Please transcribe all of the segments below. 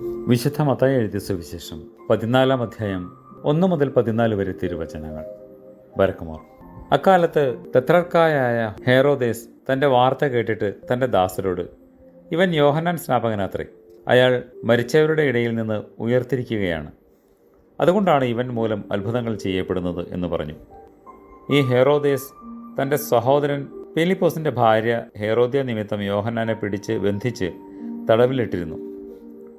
വിശുദ്ധ മത്തായി എഴുതിയ സുവിശേഷം പതിനാലാം അധ്യായം ഒന്ന് മുതൽ പതിനാല് വരെ തിരുവചനങ്ങൾ. ബരക്കുമോർ അക്കാലത്ത് തെത്രർക്കായായ ഹേറോദേസ് തന്റെ വാർത്ത കേട്ടിട്ട് തന്റെ ദാസരോട് ഇവൻ യോഹനാൻ സ്നാപകനാത്രേ അയാൾ മരിച്ചവരുടെ ഇടയിൽ നിന്ന് ഉയർത്തിരിക്കുകയാണ്. അതുകൊണ്ടാണ് ഇവൻ മൂലം അത്ഭുതങ്ങൾ ചെയ്യപ്പെടുന്നത് എന്ന് പറഞ്ഞു. ഈ ഹെറോദേസ് തന്റെ സഹോദരൻ ഫിലിപ്പോസിന്റെ ഭാര്യ ഹെറോദ്യ നിമിത്തം യോഹന്നാനെ പിടിച്ച് ബന്ധിച്ച് തടവിലിട്ടിരുന്നു.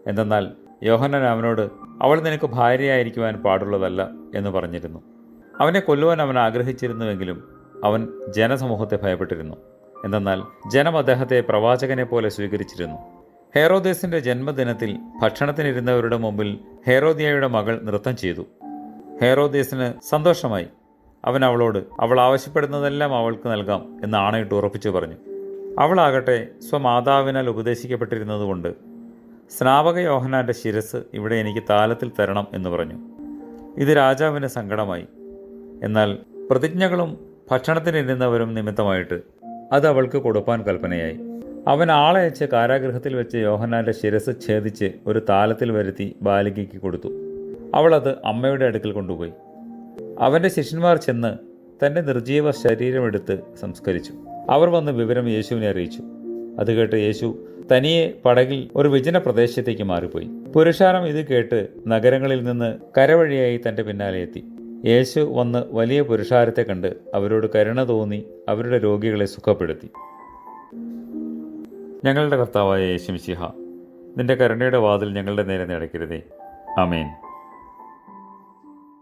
എന്തെന്നാൽ യോഹന്നാൻ അവനോട് അവൾ നിനക്ക് ഭാര്യയായിരിക്കുവാൻ പാടുള്ളതല്ല എന്ന് പറഞ്ഞിരുന്നു. അവനെ കൊല്ലുവാൻ അവൻ ആഗ്രഹിച്ചിരുന്നുവെങ്കിലും അവൻ ജനസമൂഹത്തെ ഭയപ്പെട്ടിരുന്നു. എന്തെന്നാൽ ജനം അദ്ദേഹത്തെ പ്രവാചകനെ പോലെ സ്വീകരിച്ചിരുന്നു. ഹേറോദേസിന്റെ ജന്മദിനത്തിൽ ഭക്ഷണത്തിനിരുന്നവരുടെ മുമ്പിൽ ഹേറോദിയയുടെ മകൾ നൃത്തം ചെയ്തു. ഹേറോദേസിന് സന്തോഷമായി. അവൻ അവളോട് അവൾ ആവശ്യപ്പെടുന്നതെല്ലാം അവൾക്ക് നൽകാം എന്ന് ആണയിട്ട് ഉറപ്പിച്ചു പറഞ്ഞു. അവളാകട്ടെ സ്വമാതാവിനാൽ ഉപദേശിക്കപ്പെട്ടിരുന്നതുകൊണ്ട് സ്നാപക യോഹനാന്റെ ശിരസ് ഇവിടെ എനിക്ക് താലത്തിൽ തരണം എന്ന് പറഞ്ഞു. ഇത് രാജാവിന് സങ്കടമായി. എന്നാൽ പ്രതിജ്ഞകളും ഭക്ഷണത്തിനിരുന്നവരും നിമിത്തമായിട്ട് അത് അവൾക്ക് കൊടുപ്പാൻ കൽപ്പനയായി. അവൻ ആളയച്ച് കാരാഗ്രഹത്തിൽ വെച്ച് യോഹന്നാന്റെ ശിരസ് ഛേദിച്ച് ഒരു താലത്തിൽ വരുത്തി ബാലികയ്ക്ക് കൊടുത്തു. അവളത് അമ്മയുടെ അടുക്കൽ കൊണ്ടുപോയി. അവന്റെ ശിഷ്യന്മാർ ചെന്ന് തന്റെ നിർജീവ ശരീരമെടുത്ത് സംസ്കരിച്ചു. അവർ വന്ന് വിവരം യേശുവിനെ അറിയിച്ചു. അത് കേട്ട് യേശു തനിയെ പടകിൽ ഒരു വിജന പ്രദേശത്തേക്ക് മാറിപ്പോയി. പുരുഷാരം ഇത് കേട്ട് നഗരങ്ങളിൽ നിന്ന് കരവഴിയായി തന്റെ പിന്നാലെ എത്തി. യേശു വന്ന് വലിയ പുരുഷാരത്തെ കണ്ട് അവരോട് കരുണ തോന്നി അവരുടെ രോഗികളെ സുഖപ്പെടുത്തി. ഞങ്ങളുടെ കർത്താവായ യേശു മിശിഹ നിന്റെ കരുണയുടെ വാതിൽ ഞങ്ങളുടെ നേരെ നടക്കരുതേ. അമേൻ